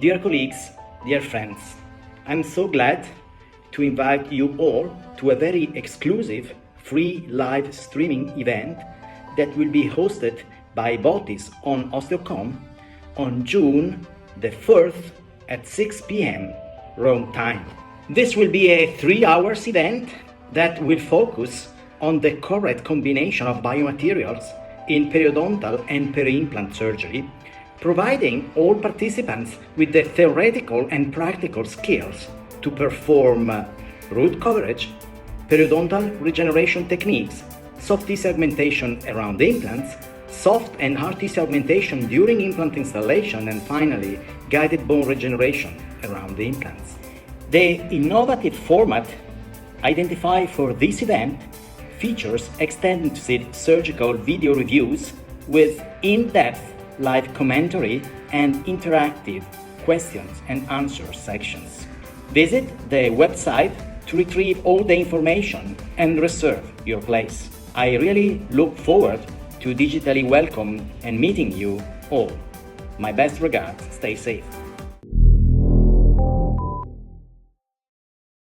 Dear colleagues, dear friends, I'm so glad to invite you all to a very exclusive free live streaming event that will be hosted by Botis on Osteocom on June the 4th at 6 p.m. Rome time. This will be a three hours event that will focus on the correct combination of biomaterials in periodontal and peri-implant surgery, providing all participants with the theoretical and practical skills to perform uh, root coverage, periodontal regeneration techniques, soft tissue augmentation around the implants, soft and hard tissue augmentation during implant installation, and finally, guided bone regeneration around the implants. The innovative format identified for this event features extensive surgical video reviews with in depth live commentary and interactive questions and answer sections. Visit the website to retrieve all the information and reserve your place. I really look forward to digitally welcome and meeting you all. My best regards, stay safe.